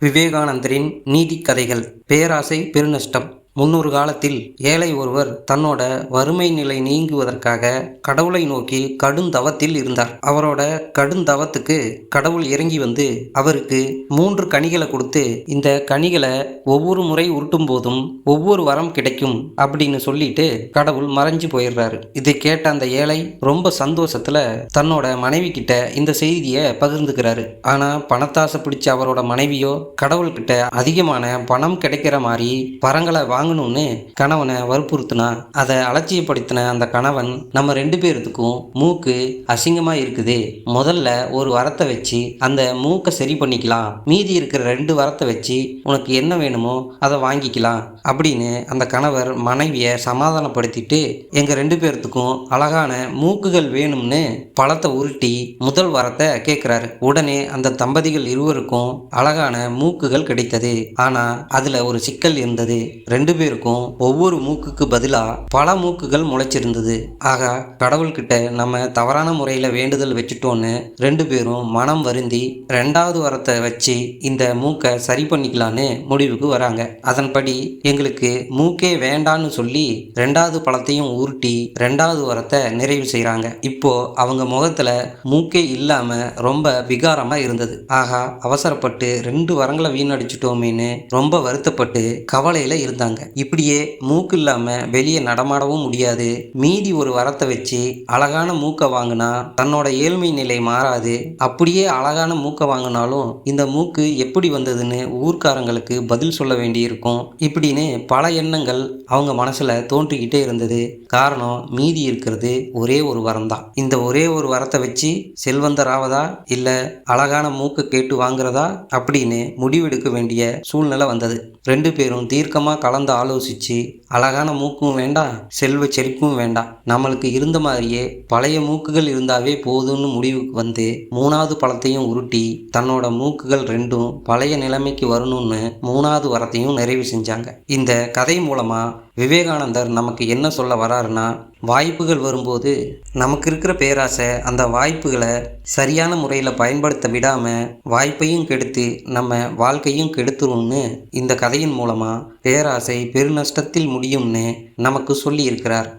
விவேகானந்தரின் நீதி கதைகள் பேராசை பெருநஷ்டம். முன்னொரு காலத்தில் ஏழை ஒருவர் தன்னோட வறுமை நிலை நீங்குவதற்காக கடவுளை நோக்கி கடுந்தவத்தில் இருந்தார். அவரோட கடுந்தவத்துக்கு கடவுள் இறங்கி வந்து அவருக்கு மூன்று கனிகளை கொடுத்து இந்த கனிகளை ஒவ்வொரு முறை உருட்டும் போதும் ஒவ்வொரு வரம் கிடைக்கும் அப்படின்னு சொல்லிட்டு கடவுள் மறைஞ்சு போயிடுறாரு. இதை கேட்ட அந்த ஏழை ரொம்ப சந்தோஷத்துல தன்னோட மனைவி கிட்ட இந்த செய்தியை பகிர்ந்துக்கிறாரு. ஆனா பணத்தாசை பிடிச்ச அவரோட மனைவியோ கடவுள்கிட்ட அதிகமான பணம் கிடைக்கிற மாதிரி வரங்களை வாங்கணும்னு கணவனை வற்புறுத்தினா அதை அலட்சியப்படுத்தின அந்த கணவன் நம்ம ரெண்டு பேர்த்துக்கும் மூக்கு அசிங்கமாக இருக்குது. முதல்ல ஒரு வரத்தை வச்சு அந்த மூக்கை சரி பண்ணிக்கலாம். மீதி இருக்கிற ரெண்டு வரத்தை வச்சு உனக்கு என்ன வேணுமோ அதை வாங்கிக்கலாம் அப்படின்னு அந்த கணவர் மனைவியை சமாதானப்படுத்திட்டு எங்கள் ரெண்டு பேர்த்துக்கும் அழகான மூக்குகள் வேணும்னு பழத்தை உருட்டி முதல் வரத்தை கேட்குறாரு உடனே அந்த தம்பதிகள் இருவருக்கும் அழகான மூக்குகள் கிடைத்தது. ஆனால் அதில் ஒரு சிக்கல் இருந்தது. ரெண்டு ரெண்டு பேருக்கும் ஒவ்வொரு மூக்குக்கு பதிலாக பல மூக்குகள் முளைச்சிருந்தது. ஆக கடவுள்கிட்ட நம்ம தவறான முறையில் வேண்டுதல் வச்சுட்டோன்னு ரெண்டு பேரும் மனம் வருந்தி ரெண்டாவது வரத்தை வச்சு இந்த மூக்கை சரி பண்ணிக்கலான்னு முடிவுக்கு வராங்க. அதன்படி எங்களுக்கு மூக்கே வேண்டான்னு சொல்லி ரெண்டாவது பழத்தையும் உருட்டி ரெண்டாவது வரத்தை நிறைவு செய்கிறாங்க இப்போ அவங்க முகத்தில் மூக்கே இல்லாமல் ரொம்ப விகாரமாக இருந்தது. ஆகா அவசரப்பட்டு ரெண்டு வரங்களை வீணடிச்சிட்டோமேன்னு ரொம்ப வருத்தப்பட்டு கவலையில் இருந்தாங்க. இப்படியே மூக்கு இல்லாம வெளியே நடமாடவும் முடியாது. மீதி ஒரு வரத்தை வச்சு அழகான மூக்கை வாங்கினா தன்னோட ஏழ்மை நிலை மாறாது. அப்படியே அழகான மூக்கை வாங்கினாலும் இந்த மூக்கு எப்படி வந்ததுன்னு ஊர்க்காரங்களுக்கு பதில் சொல்ல வேண்டியிருக்கும். இப்படின்னு பல எண்ணங்கள் அவங்க மனசுல தோன்றிக்கிட்டே இருந்தது. காரணம் மீதி இருக்கிறது ஒரே ஒரு வரம் தான் இந்த ஒரே ஒரு வரத்தை வச்சு செல்வந்தராவதா இல்ல அழகான மூக்கு கேட்டு வாங்குறதா? அப்படின்னு முடிவெடுக்க வேண்டிய சூழ்நிலை வந்தது. ரெண்டு பேரும் தீர்க்கமா கலந்து ஆலோசித்து அழகான மூக்கும் வேண்டாம் செல்வ செழிப்பும் வேண்டாம். நம்மளுக்கு இருந்த மாதிரியே பழைய மூக்குகள் இருந்தாவே போதும்னு முடிவுக்கு வந்து மூணாவது பழத்தையும் உருட்டி தன்னோட மூக்குகள் ரெண்டும் பழைய நிலைமைக்கு வரணும்னு மூணாவது வரத்தையும் நிறைவு செஞ்சாங்க. இந்த கதை மூலமாக விவேகானந்தர் நமக்கு என்ன சொல்ல வராருன்னா வாய்ப்புகள் வரும்போது நமக்கு இருக்கிற பேராசை அந்த வாய்ப்புகளை சரியான முறையில் பயன்படுத்த விடாமல் வாய்ப்பையும் கெடுத்து நம்ம வாழ்க்கையும் கெடுத்துரும்னு இந்த கதையின் மூலமாக பேராசை பெருநஷ்டத்தில் முடியும்னு நமக்கு சொல்லி இருக்கிறார்